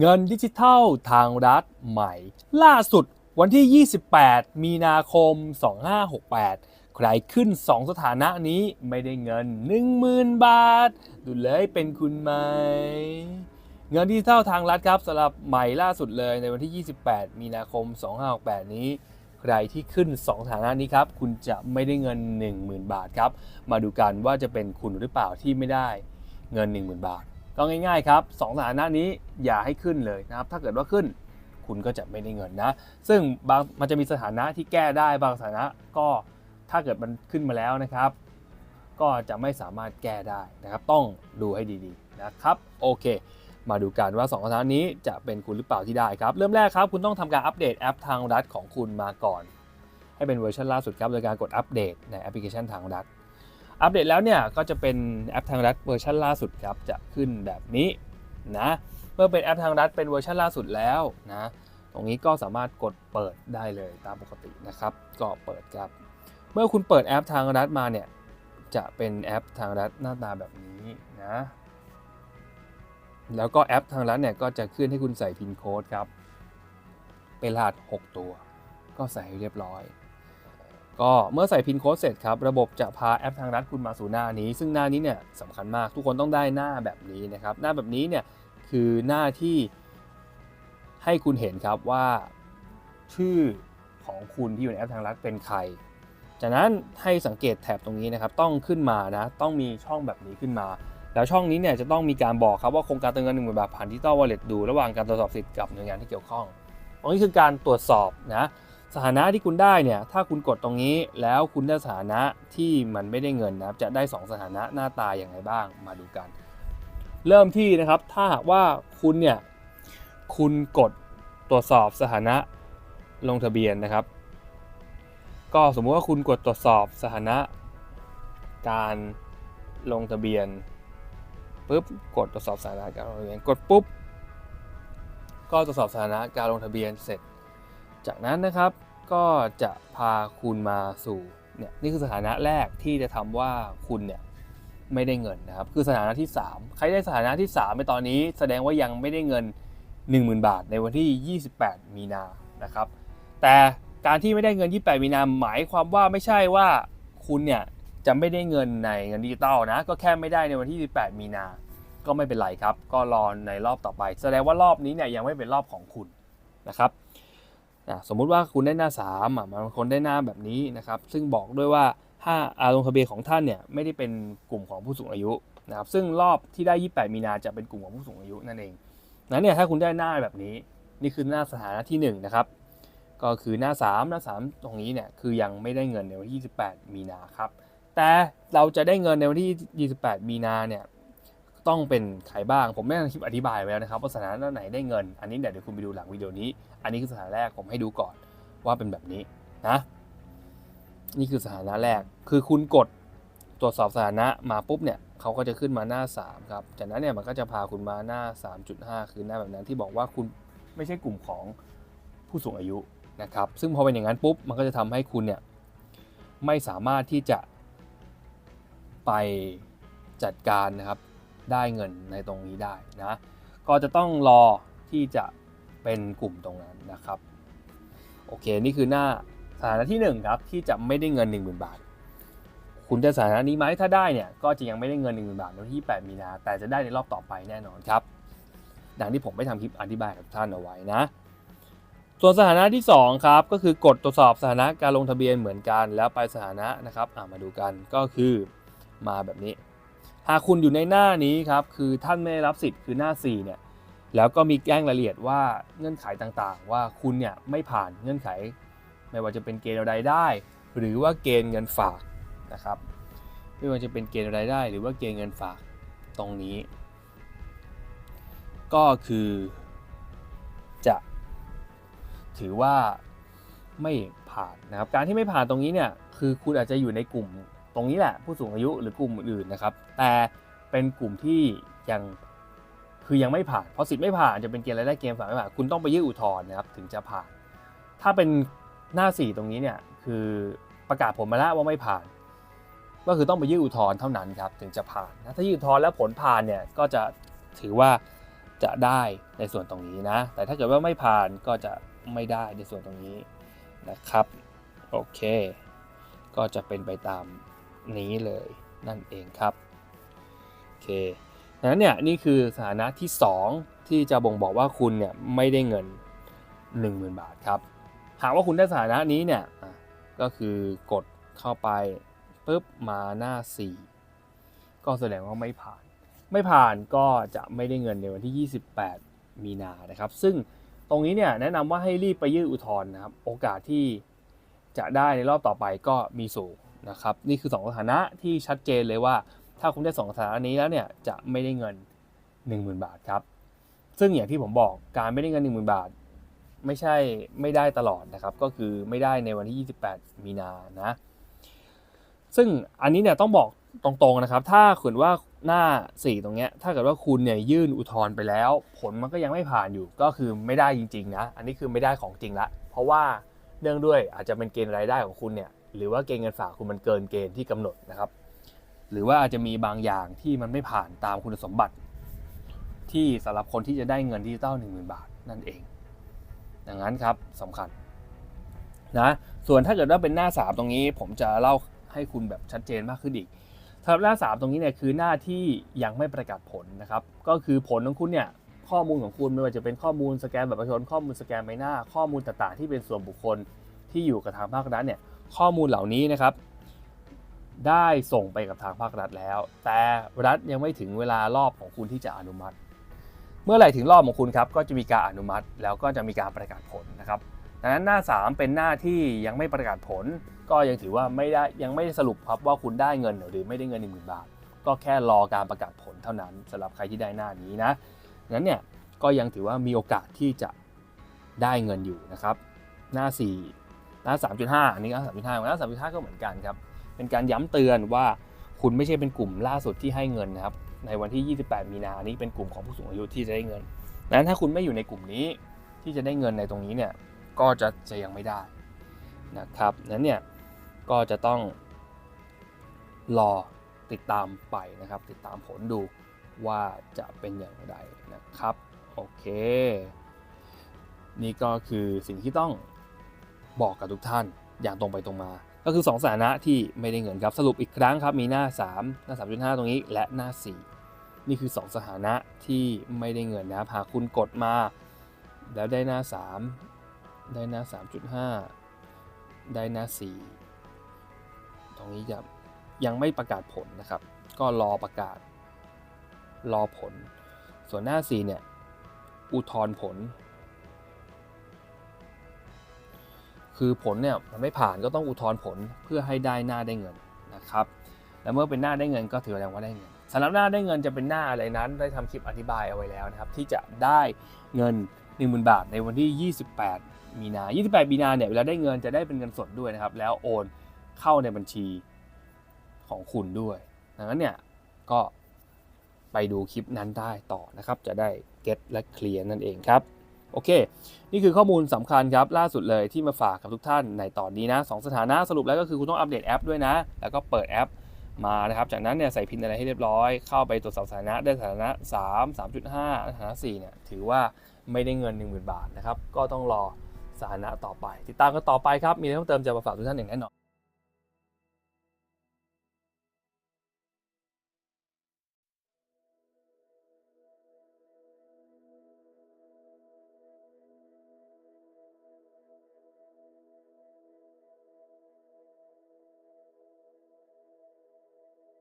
เงินดิจิทัลทางรัฐใหม่ ล่าสุดวันที่ 28 มีนาคม 2568 ใครขึ้น 2 สถานะนี้ไม่ได้เงิน 10,000 บาท ดูเลยเป็นคุณไหม เงินดิจิทัลทางรัฐครับสำหรับใหม่ล่าสุดเลยในวันที่ 28 มีนาคม 2568 นี้ ใครที่ขึ้น 2 ฐานะนี้ครับ คุณจะไม่ได้เงิน 10,000 บาทครับ มาดูกันว่าจะเป็นคุณหรือเปล่าที่ไม่ได้เงิน 10,000 บาท ก็ง่ายๆครับสองสถานะนี้อย่าให้ขึ้นเลยนะครับ ถ้าเกิดว่าขึ้นคุณก็จะไม่ได้เงินนะ ซึ่งบางมันจะมีสถานะที่แก้ได้บางสถานะก็ถ้าเกิดมันขึ้นมาแล้วนะครับ ก็จะไม่สามารถแก้ได้นะครับ ต้องดูให้ดีๆนะครับโอเค มาดูกันว่า2สถานะนี้จะเป็นคุณหรือเปล่าที่ได้ครับ เริ่มแรกครับ คุณต้องทำการอัปเดตแอปทางรัฐของคุณมาก่อน ให้เป็นเวอร์ชันล่าสุดครับโดยการกดอัปเดตในแอปพลิเคชันทางรัฐ อัปเดตแล้วเนี่ยก็จะเป็นแอปทางรัฐเวอร์ชันล่าสุดครับจะขึ้นแบบนี้นะเมื่อเป็นแอปทางรัฐเป็นเวอร์ชันล่าสุดแล้วนะตรงนี้ก็สามารถกดเปิดได้เลยตามปกตินะครับ ก็เปิดครับ เมื่อคุณเปิดแอปทางรัฐมาเนี่ยจะเป็นแอปทางรัฐหน้าตาแบบนี้นะแล้วก็แอปทางรัฐเนี่ยก็จะขึ้นให้คุณใส่พินโค้ดครับเป็นรหัส6ตัว ก็ใส่ให้เรียบร้อย ก็เมื่อใส่พินโค้ดเสร็จครับ ระบบจะพาแอปทางรัฐคุณมาสู่หน้านี้ ซึ่งหน้านี้เนี่ยสำคัญมากทุกคนต้องได้หน้าแบบนี้นะครับ หน้าแบบนี้เนี่ยคือหน้าที่ให้คุณเห็นครับว่าชื่อของคุณที่อยู่ในแอปทางรัฐเป็นใคร จากนั้นให้สังเกตแถบตรงนี้นะครับ ต้องขึ้นมานะ ต้องมีช่องแบบนี้ขึ้นมา แล้วช่องนี้เนี่ยจะต้องมีการบอกครับว่าโครงการเติมเงินหนึ่งหมื่นบาทผ่านดิจิตอลวอลเล็ตดู ระหว่างการตรวจสอบสิทธิ์กับหน่วยงานที่เกี่ยวข้องตรงนี้คือการตรวจสอบนะ สถานะที่คุณได้เนี่ยถ้าคุณกดตรงนี้แล้วคุณได้สถานะที่มันไม่ได้เงินนะครับจะได้ 2 สถานะหน้าตาอย่างไรบ้างมาดูกัน เริ่มที่นะครับถ้าหากว่าคุณเนี่ยคุณกดตรวจสอบสถานะลงทะเบียนนะครับ ก็สมมุติว่าคุณกดตรวจสอบสถานะ การลงทะเบียนปุ๊บกดตรวจสอบสถานะการลงทะเบียนกดปุ๊บก็ตรวจสอบสถานะการลงทะเบียนเสร็จ จากนั้นนะครับก็จะพาคุณมาสู่เนี่ยนี่คือสถานะแรกที่จะทำว่าคุณเนี่ยไม่ได้เงินนะครับ คือสถานะที่ 3 ใครได้สถานะที่3ในตอนนี้แสดงว่ายังไม่ได้เงิน 10,000 บาท ในวันที่ 28 มีนานะครับ แต่การที่ไม่ได้เงิน 28 มีนาหมายความว่าไม่ใช่ว่าคุณเนี่ยจะไม่ได้เงินในเงินดิจิตอลนะก็แค่ไม่ได้ในวันที่ 28 มีนา ก็ไม่เป็นไรครับ ก็รอในรอบต่อไป แสดงว่ารอบนี้เนี่ยยังไม่เป็นรอบของคุณนะครับ นะสมมุติว่าคุณได้หน้า3อะบางคนได้หน้าแบบนี้นะครับ ซึ่งบอกด้วยว่าถ้าอาลงทะเบียนของท่านเนี่ยไม่ได้เป็นกลุ่มของผู้สูงอายุนะครับ ซึ่งรอบที่ได้ 28 มีนาจะเป็นกลุ่มของผู้สูงอายุนั่นเองนั้นเนี่ยถ้าคุณได้หน้าแบบนี้นี่คือหน้าสถานะที่1นะครับก็คือหน้า 3 หน้า 3 ตรงนี้เนี่ยคือยังไม่ได้เงินในวันที่ 28 มีนาครับแต่เราจะได้เงินในวันที่ 28 มีนาเนี่ย ต้องเป็นใครบ้าง ผมไม่ได้คลิปอธิบายไว้แล้วนะครับว่าสถานะไหนได้เงิน อันนี้เดี๋ยวคุณไปดูหลังวิดีโอนี้ อันนี้คือสถานะแรกผมให้ดูก่อนว่าเป็นแบบนี้นะนี่คือสถานะแรก คือคุณกดตรวจสอบสถานะมาปุ๊บเนี่ยเขาก็จะขึ้นมาหน้า 3 ครับ จากนั้นเนี่ยมันก็จะพาคุณมาหน้า 3.5 คือหน้าแบบนั้นที่บอกว่าคุณไม่ใช่กลุ่มของผู้สูงอายุนะครับ ซึ่งพอเป็นอย่างนั้นปุ๊บมันก็จะทำให้คุณเนี่ยไม่สามารถที่จะไปจัดการนะครับ ได้เงินในตรงนี้ได้นะก็จะต้องรอที่จะเป็นกลุ่มตรงนั้นนะครับโอเคนี่คือหน้าสถานะที่ 1 ครับ ที่จะไม่ได้เงิน 10,000 บาท คุณจะสถานะนี้ไหมถ้าได้เนี่ยก็จะยังไม่ได้เงิน 10,000 บาทในวันที่ 8 มีนา แต่จะได้ในรอบต่อไปแน่นอนครับดังที่ผมไปทำคลิปอธิบายกับท่านเอาไว้นะ ส่วนสถานะที่ 2 ครับ ก็คือกดตรวจสอบสถานะการลงทะเบียนเหมือนกัน แล้วไปสถานะนะครับมาดูกันก็คือมาแบบนี้ หากคุณอยู่ในหน้านี้ครับคือท่านไม่ได้รับสิทธิ์คือหน้า 4 เนี่ยแล้วก็มีแจ้งรายละเอียดว่าเงื่อนไขต่างๆ ว่าคุณเนี่ยไม่ผ่านเงื่อนไข ไม่ว่าจะเป็นเกณฑ์รายได้ หรือว่าเกณฑ์เงินฝากนะครับไม่ว่าจะเป็นเกณฑ์รายได้ หรือว่าเกณฑ์เงินฝากตรงนี้ ก็คือจะถือว่าไม่ผ่านนะครับการที่ไม่ผ่านตรงนี้เนี่ยคือคุณอาจจะอยู่ในกลุ่ม ตรงนี้แหละผู้สูงอายุหรือกลุ่มอื่นๆนะครับ แต่เป็นกลุ่มที่ยังคือยังไม่ผ่านเพราะสิทธิ์ไม่ผ่านจะเป็นเกณฑ์รายได้เกณฑ์ฝากไม่ผ่านคุณต้องไปยื่นอุทธรณ์นะครับถึงจะผ่าน ถ้าเป็นหน้า 4 ตรงนี้เนี่ยคือประกาศผลมาแล้วว่าไม่ผ่าน ก็คือต้องไปยื่นอุทธรณ์เท่านั้นครับถึงจะผ่านนะถ้ายื่นอุทธรณ์แล้วผลผ่านเนี่ยก็จะถือว่าจะได้ในส่วนตรงนี้นะ แต่ถ้าเกิดว่าไม่ผ่านก็จะไม่ได้ในส่วนตรงนี้นะครับโอเค ก็จะเป็นไปตาม นี้เลยนั่นเองครับโอเคดังนั้นเนี่ยนี่คือสถานะที่ 2 ที่จะบ่งบอกว่าคุณเนี่ยไม่ได้เงิน 10,000 บาทครับ หากว่าคุณได้สถานะนี้เนี่ยก็คือกดเข้าไปปุ๊บมาหน้า 4 ก็แสดงว่าไม่ผ่าน ไม่ผ่านก็จะไม่ได้เงินในวันที่ 28 มีนานะครับ ซึ่งตรงนี้เนี่ยแนะนำว่าให้รีบไปยื่นอุทธรณ์นะครับ โอกาสที่จะได้ในรอบต่อไปก็มีสูง นะครับนี่คือ 2 สถานะที่ชัดเจนเลยว่า ถ้าคุณได้ 2 สถานะนี้แล้วเนี่ยจะไม่ได้เงิน 10,000 บาทครับ ซึ่งอย่างที่ผมบอกการไม่ได้เงิน 10,000 บาท ไม่ใช่ไม่ได้ตลอดนะครับ ก็คือไม่ได้ในวันที่ 28 มีนานะซึ่งอันนี้เนี่ยต้องบอกตรงๆนะครับ ถ้าเกิดว่าหน้า 4 ตรงเนี้ยถ้าเกิดว่าคุณเนี่ยยื่นอุทธรณ์ไปแล้ว ผลมันก็ยังไม่ผ่านอยู่ก็คือไม่ได้จริงๆนะอันนี้คือไม่ได้ของจริงละเพราะว่าเนื่องด้วยอาจจะเป็นเกณฑ์รายได้ของคุณเนี่ย หรือว่าเกณฑ์เงินฝากคุณมันเกินเกณฑ์ที่กำหนดนะครับ หรือว่าอาจจะมีบางอย่างที่มันไม่ผ่านตามคุณสมบัติ ที่สำหรับคนที่จะได้เงินดิจิตอล10,000บาทนั่นเอง ดังนั้นครับสำคัญนะส่วนถ้าเกิดว่าเป็นหน้า 3 ตรงนี้ ผมจะเล่าให้คุณแบบชัดเจนมากขึ้นอีกสำหรับหน้า 3 ตรงนี้เนี่ยคือหน้าที่ยังไม่ประกาศผลนะครับ ก็คือผลของคุณเนี่ยข้อมูลของคุณไม่ว่าจะเป็นข้อมูลสแกนบัตรประชาชนข้อมูลสแกนใบหน้า ข้อมูลต่างๆ ที่เป็นส่วนบุคคลที่อยู่กับทางภาครัฐเนี่ย ข้อมูลเหล่านี้นะครับ ได้ส่งไปกับทางภาครัฐแล้ว แต่รัฐยังไม่ถึงเวลารอบของคุณที่จะอนุมัติ เมื่อไหร่ถึงรอบของคุณครับก็จะมีการอนุมัติ แล้วก็จะมีการประกาศผลนะครับดังนั้นหน้า 3 เป็นหน้าที่ยังไม่ประกาศผล ก็ยังถือว่าไม่ได้ยังไม่ได้สรุปครับว่าคุณได้เงินหรือไม่ได้เงิน1 0,000 บาท ก็แค่รอการประกาศผลเท่านั้นสำหรับใครที่ได้หน้านี้นะดังนั้นเนี่ยก็ยังถือว่ามีโอกาสที่จะได้เงินอยู่นะครับ หน้า 4 หน้า3.5อันนี้ก็3.5หน้า3.5ก็เหมือนกันครับ เป็นการย้ำเตือนว่าคุณไม่ใช่เป็นกลุ่มล่าสุดที่ให้เงินนะครับ ในวันที่ 28 มีนานี้เป็นกลุ่มของผู้สูงอายุที่จะได้เงินนั้นถ้าคุณไม่อยู่ในกลุ่มนี้ที่จะได้เงินในตรงนี้เนี่ย ก็จะจะยังไม่ได้นะครับ นั้นเนี่ยก็จะต้องรอติดตามไปนะครับ ติดตามผลดูว่าจะเป็นอย่างไรนะครับ โอเค นี่ก็คือสิ่งที่ต้อง บอกกับทุกท่านอย่างตรงไปตรงมา ก็คือ 2 สถานะที่ไม่ได้เงินครับสรุปอีกครั้งครับมีหน้า 3 หน้า 3.5 ตรงนี้และหน้า 4 นี่คือ 2 สถานะที่ไม่ได้เงินนะครับหากคุณกดมา แล้วได้หน้า 3 ได้หน้า 3.5 ได้หน้า 4 ตรงนี้จะยังไม่ประกาศผลนะครับ ก็รอประกาศรอผล ส่วนหน้า 4 เนี่ยอุทธรณ์ผล คือผลเนี่ยมันไม่ผ่านก็ต้องอุทธรณ์ผลเพื่อให้ได้หน้าได้เงินนะครับ แล้วเมื่อเป็นหน้าได้เงินก็ถือว่าได้เงินสำหรับหน้าได้เงินจะเป็นหน้าอะไรนั้น ได้ทำคลิปอธิบายเอาไว้แล้วนะครับ ที่จะได้เงิน 10,000 บาทในวันที่ 28 มีนา 28 มีนาเนี่ยเวลาได้เงินจะได้เป็นเงินสดด้วยนะครับ แล้วโอนเข้าในบัญชีของคุณด้วย ดังนั้นเนี่ยก็ไปดูคลิปนั้นได้ต่อนะครับ จะได้เก็ตและเคลียร์นั่นเองครับ โอเค นี่คือข้อมูลสำคัญครับ ล่าสุดเลยที่มาฝากกับทุกท่านในตอนนี้นะสองสถานะสรุปแล้วก็คือคุณต้องอัปเดตแอปด้วยนะ แล้วก็เปิดแอปมานะครับ จากนั้นเนี่ยใส่พินอะไรให้เรียบร้อย เข้าไปตรวจสอบสถานะได้สถานะ 3 3.5สถานะ4เนี่ยถือว่าไม่ได้เงิน 10,000 บาทนะครับ ก็ต้องรอสถานะต่อไป ติดตามกันต่อไปครับ มีอะไรเพิ่มเติมจะมาฝากทุกท่านอย่างแน่นอน